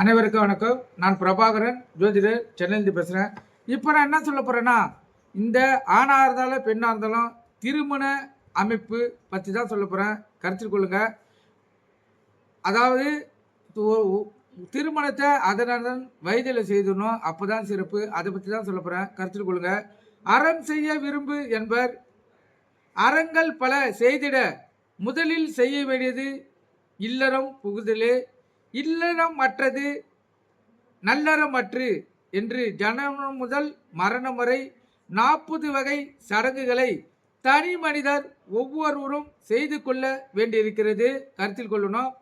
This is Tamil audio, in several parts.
அனைவருக்கும் வணக்கம். நான் பிரபாகரன் ஜோதிடர் சென்னையிலிருந்து பேசுகிறேன் இப்போ நான் என்ன சொல்ல போகிறேன்னா இந்த ஆணாக இருந்தாலும் பெண்ணாக இருந்தாலும் திருமண அமைப்பு பற்றி தான் சொல்ல போகிறேன் கருத்தில் கொள்ளுங்கள் அதாவது திருமணத்தை அதனதன் வயதில் செய்தணும் அப்போ தான் சிறப்பு. அதை பற்றி தான் சொல்ல போகிறேன் கருத்தில் கொள்ளுங்கள் அறம் செய்ய விரும்பு என்பர். அறங்கள் பல செய்திட. முதலில் செய்ய வேண்டியது இல்லறம் புகுதலே. இல்லறம் மற்றது நல்லறமற்று என்று ஜனனம் முதல் மரணம் வரை நாற்பது வகை சடங்குகளை தனி மனிதர் ஒவ்வொருவரும் செய்து கொள்ள வேண்டியிருக்கிறது. கருத்தில் கொள்ளணும்.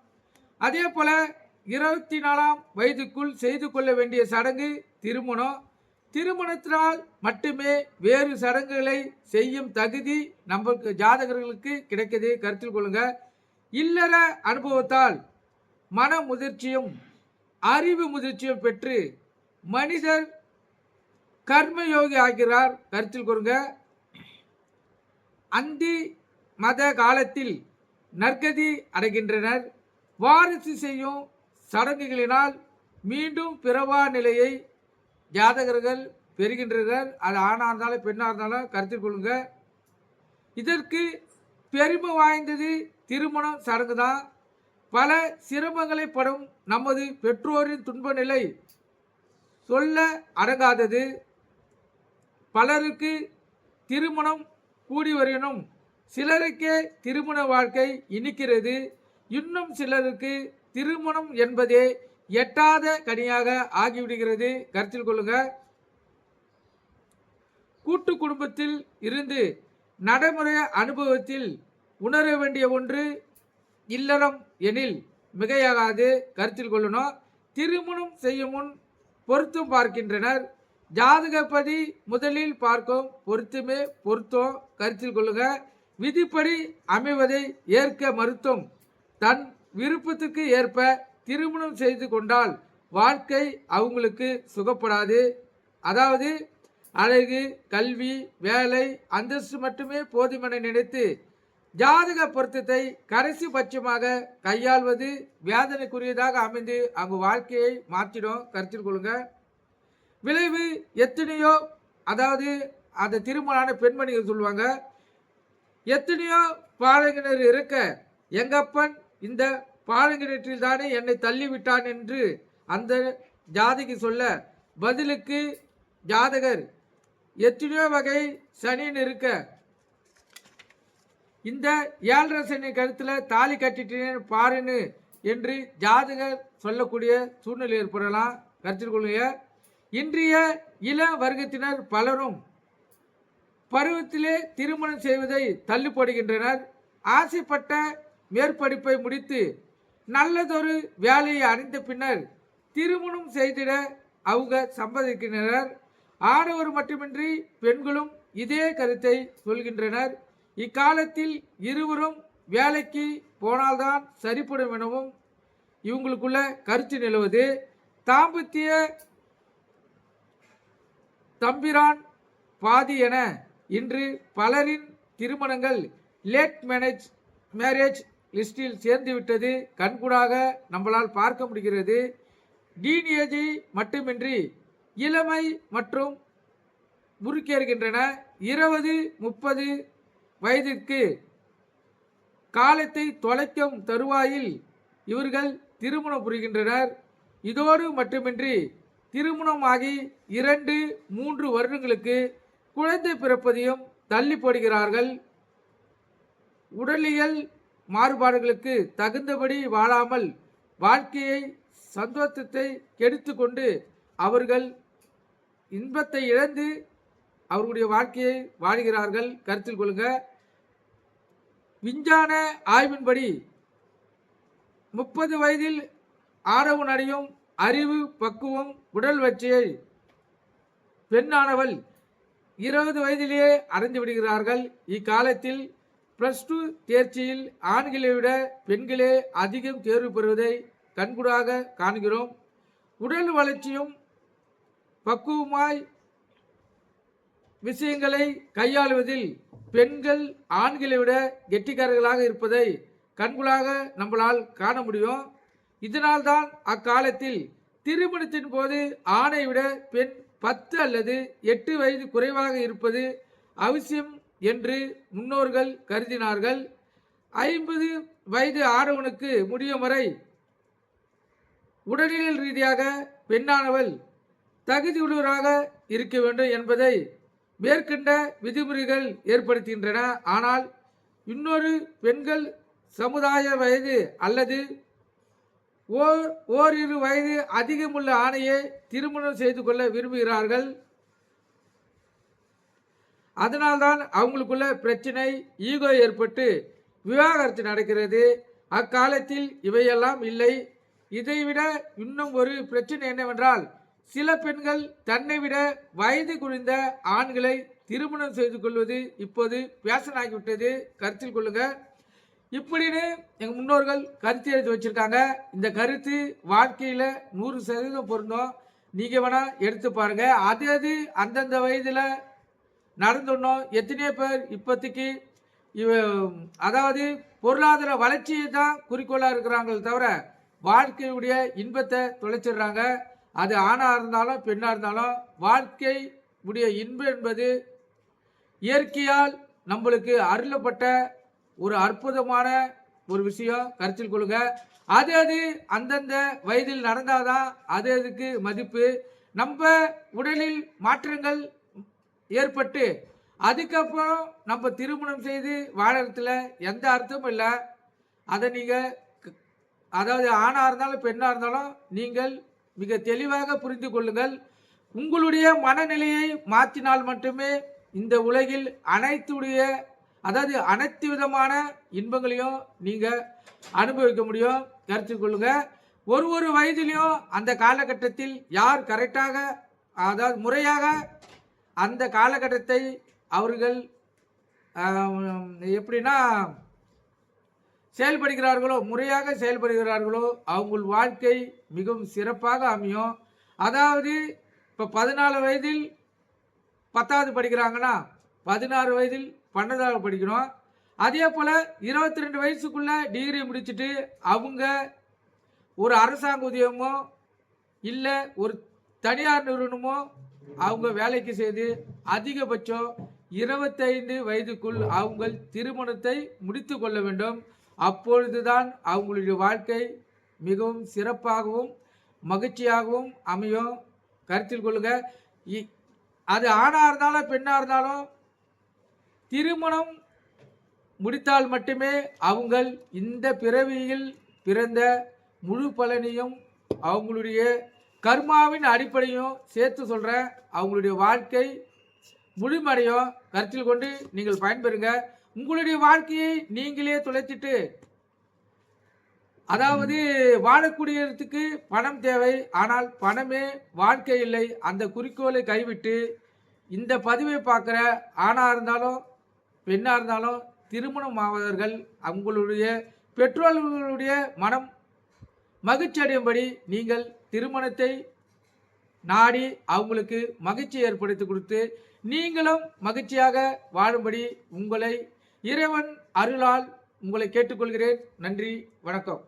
அதே போல் இருபத்தி நாலாம் வயதுக்குள் செய்து கொள்ள வேண்டிய சடங்கு திருமணம். திருமணத்தினால் மட்டுமே வேறு சடங்குகளை செய்யும் தகுதி நம்மளுக்கு ஜாதகர்களுக்கு கிடைக்கிது. கருத்தில் கொள்ளுங்க. இல்லற அனுபவத்தால் மன முதிர்ச்சியும் அறிவு முதிர்ச்சியும் பெற்று மனிதர் கர்மயோகி ஆகிறார். கருத்தில் கொடுங்க அந்தி மத காலத்தில் நற்கதி அடைகின்றனர். வாரிசு செய்யும் சடங்குகளினால் மீண்டும் பிறவா நிலையை ஜாதகர்கள் பெறுகின்றனர். அது ஆணாக இருந்தாலும் பெண்ணாக இருந்தாலும் கருத்தில் கொள்ளுங்க. இதற்கு பெருமை வாய்ந்தது திருமணம் சடங்கு தான் பல சிரமங்களை படும் நமது பெற்றோரின் துன்ப நிலை சொல்ல அடங்காதது. பலருக்கு திருமணம் கூடி வரினும் சிலருக்கே திருமண வாழ்க்கை இனிக்கிறது. இன்னும் சிலருக்கு திருமணம் என்பதே எட்டாத கனியாக ஆகிவிடுகிறது. கருத்தில் கொள்ளுங்க. கூட்டு குடும்பத்தில் இருந்து நடைமுறை அனுபவத்தில் உணர வேண்டிய ஒன்று இல்லறம் எனில் மிகையாகாது கருத்தில் கொள்ளணும் திருமணம் செய்யும் முன் பொருத்தம் பார்க்கின்றனர். ஜாதகப்படி முதலில் பார்க்கும் பொருத்தமே பொருத்தம் கருத்தில் கொள்ளுங்க விதிப்படி அமைவதை ஏற்க மறுத்தும் தன் விருப்பத்துக்கு ஏற்ப திருமணம் செய்து கொண்டால் வாழ்க்கை அவங்களுக்கு சுகப்படாது. அதாவது அழகு கல்வி வேலை அந்தஸ்து மட்டுமே போதுமென நினைத்து ஜாதக பொருத்தத்தை கடைசி பட்சமாக கையாள்வது வேதனைக்குரியதாக அமைந்து அவங்க வாழ்க்கையை மாற்றிடும். கருத்தில் கொள்ளுங்க. விளைவு எத்தனையோ அதாவது அந்த திருமணான பெண்மணிகள் சொல்லுவாங்க. எத்தனையோ பாலங்கினர் இருக்க எங்கப்பன் இந்த பாலங்கிணற்றில் தானே என்னை தள்ளிவிட்டான் என்று அந்த ஜாதகி சொல்ல பதிலுக்கு ஜாதகர் எத்தனையோ வகை சனின்னு இருக்க இந்த ஏழரை சனி கருத்தில் தாலி கட்டிட்டேன் பாருன்னு என்று ஜாதகர் சொல்லக்கூடிய சூழ்நிலை ஏற்படலாம். கருத்தில் கொள்ளுங்க. இன்றைய இள வர்க்கத்தினர் பலரும் பருவத்திலே திருமணம் செய்வதை தள்ளுப்படுகின்றனர் ஆசைப்பட்ட மேற்படிப்பை முடித்து நல்லதொரு வேலையை அடைந்த பின்னர் திருமணம் செய்திட அவங்க சம்மதிக்கின்றனர். ஆடவர் மட்டுமின்றி பெண்களும் இதே கருத்தை சொல்கின்றனர். இக்காலத்தில் இருவரும் வேலைக்கு போனால்தான் சரிப்படும் எனவும் இவங்களுக்குள்ள கருத்து நிலவுது. தாம்பத்திய தம்பிரான் பாதி என இன்று பலரின் திருமணங்கள் லேட் மேனேஜ் மேரேஜ் லிஸ்டில் சேர்ந்துவிட்டது கண்கூடாக நம்மளால் பார்க்க முடிகிறது. டீனேஜை மட்டுமின்றி இளமை மற்றும் முறுக்கேறுகின்றன. இருபது முப்பது வயதிற்கு காலத்தை தொலைக்கும் தருவாயில் இவர்கள் திருமணம் புரிகின்றனர். இதோடு மட்டுமின்றி திருமணமாகி இரண்டு மூன்று வருடங்களுக்கு குழந்தை பிறப்பதையும் தள்ளி போடுகிறார்கள். உடலியல் மாறுபாடுகளுக்கு தகுந்தபடி வாழாமல் வாழ்க்கையை சந்தோஷத்தை கெடுத்து கொண்டு அவர்கள் இன்பத்தை இழந்து அவர்களுடைய வாழ்க்கையை வாழ்கிறார்கள். கருத்தில் கொள்ளுங்க விஞ்ஞான ஆய்வின்படி முப்பது வயதில் ஆரவு நடையும் அறிவு பக்குவம் உடல் வச்சியை பெண்ணானவள் இருபது வயதிலேயே அடைந்து விடுகிறார்கள். இக்காலத்தில் ப்ளஸ் டூ தேர்ச்சியில் ஆண்களை விட பெண்களே அதிகம் தேர்வு பெறுவதை கண்கூடாக காண்கிறோம். உடல் வளர்ச்சியும் பக்குவமாய் விஷயங்களை கையாளுவதில் பெண்கள் ஆண்களை விட கெட்டிக்காரர்களாக இருப்பதை கண்குளாக நம்மளால் காண முடியும். இதனால்தான் அக்காலத்தில் திருமணத்தின் போது ஆணை விட பெண் பத்து அல்லது எட்டு வயது குறைவாக இருப்பது அவசியம் என்று முன்னோர்கள் கருதினார்கள். ஐம்பது வயது ஆடவனுக்கு முடியும் வரை உடலியல் ரீதியாக பெண்ணானவள் தகுதியுள்ளவராக இருக்க வேண்டும் என்பதை மேற்கண்ட விதிமுறைகள் ஏற்படுத்துகின்றன. ஆனால் இன்னொரு பெண்கள் சமுதாய வயது அல்லது ஓர் ஓரிரு வயது அதிகமுள்ள ஆணையை திருமணம் செய்து கொள்ள விரும்புகிறார்கள். அதனால்தான் அவங்களுக்குள்ள பிரச்சனை ஈகோ ஏற்பட்டு விவாகரத்து நடக்கிறது. அக்காலத்தில் இவையெல்லாம் இல்லை. இதைவிட இன்னும் ஒரு பிரச்சனை என்னவென்றால் சில பெண்கள் தன்னை விட வயது குறைந்த ஆண்களை திருமணம் செய்து கொள்வது இப்போது பேஷனாகிவிட்டது கருத்தில் கொள்ளுங்க. இப்படின்னு எங்கள் முன்னோர்கள் கருத்து எழுதி வச்சுருக்காங்க. இந்த கருத்து வாழ்க்கையில் நூறு சதவீதம் பொருந்தும். நீங்கள் வேணால் எடுத்து பாருங்கள் அது அது அந்தந்த வயதில் நடந்துடணும். எத்தனையோ பேர் இப்போதைக்கு இவ அதாவது பொருளாதார வளர்ச்சியை தான் குறிக்கோளாக இருக்கிறாங்களே தவிர வாழ்க்கையுடைய இன்பத்தை தொலைச்சிடுறாங்க. அது ஆணாக இருந்தாலும் பெண்ணாக இருந்தாலும் வாழ்க்கை உடைய இன்பம் என்பது இயற்கையால் நம்மளுக்கு அருளப்பட்ட ஒரு அற்புதமான ஒரு விஷயம். கருத்தில் கொள்ளுங்க. அது அது அந்தந்த வயதில் நடந்தாதான் அது அதுக்கு மதிப்பு. நம்ம உடலில் மாற்றங்கள் ஏற்பட்டு அதுக்கப்புறம் நம்ம திருமணம் செய்து வாழறதுல எந்த அர்த்தமும் இல்லை. அதை நீங்கள் அதாவது ஆணாக இருந்தாலும் பெண்ணாக இருந்தாலும் நீங்கள் மிக தெளிவாக புரிந்து கொள்ளுங்கள். உங்களுடைய மனநிலையை மாற்றினால் மட்டுமே இந்த உலகில் அனைத்துடைய அதாவது அனைத்து விதமான இன்பங்களையும் நீங்கள் அனுபவிக்க முடியும். கருத்து கொள்ளுங்க. ஒரு ஒரு வயதிலையும் அந்த காலகட்டத்தில் யார் கரெக்டாக அதாவது முறையாக அந்த காலகட்டத்தை அவர்கள் எப்படின்னா செயல்படுகிறார்களோ முறையாக செயல்படுகிறார்களோ அவங்க வாழ்க்கை மிகவும் சிறப்பாக அமையும். அதாவது இப்போ பதினாலு வயதில் பத்தாவது படிக்கிறாங்கன்னா பதினாறு வயதில் பன்னெண்டாவது படிக்கணும். அதே போல் இருபத்தி ரெண்டு வயசுக்குள்ளே டிகிரி முடிச்சுட்டு அவங்க ஒரு அரசாங்க ஊதியமோ இல்லை ஒரு தனியார் நிறுவனமோ அவங்க வேலைக்கு செய்து அதிகபட்சம் இருபத்தைந்து வயதுக்குள் அவங்க திருமணத்தை முடித்து கொள்ள வேண்டும். அப்பொழுதுதான் அவங்களுடைய வாழ்க்கை மிகவும் சிறப்பாகவும் மகிழ்ச்சியாகவும் அமையும். கருத்தில் கொள்ளுங்க. இ- அது ஆணாக இருந்தாலும் பெண்ணாக இருந்தாலும் திருமணம் முடித்தால் மட்டுமே அவங்கள் இந்த பிறவியில் பிறந்த முழு பலனையும் அவங்களுடைய கர்மாவின் அடிப்படையும் சேர்த்து சொல்கிறேன் அவங்களுடைய வாழ்க்கை முழுமடையும் கருத்தில் கொண்டு நீங்கள் பயன்பெறுங்க. உங்களுடைய வாழ்க்கையை நீங்களே துளைச்சிட்டு அதாவது வாழக்கூடியதுக்கு பணம் தேவை ஆனால் பணமே வாழ்க்கை இல்லை. அந்த குறிக்கோளை கைவிட்டு இந்த பதிவை பார்க்குற ஆணாக இருந்தாலும் பெண்ணாக இருந்தாலும் திருமணம் ஆவதர்கள் அவங்களுடைய பெற்றோர்களுடைய மனம் மகிழ்ச்சி அடையும்படி நீங்கள் திருமணத்தை நாடி அவங்களுக்கு மகிழ்ச்சி ஏற்படுத்தி கொடுத்து நீங்களும் மகிழ்ச்சியாக வாழும்படி உங்களை இறைவன் அருளால் உங்களை கேட்டுக்கொள்கிறேன். நன்றி வணக்கம்.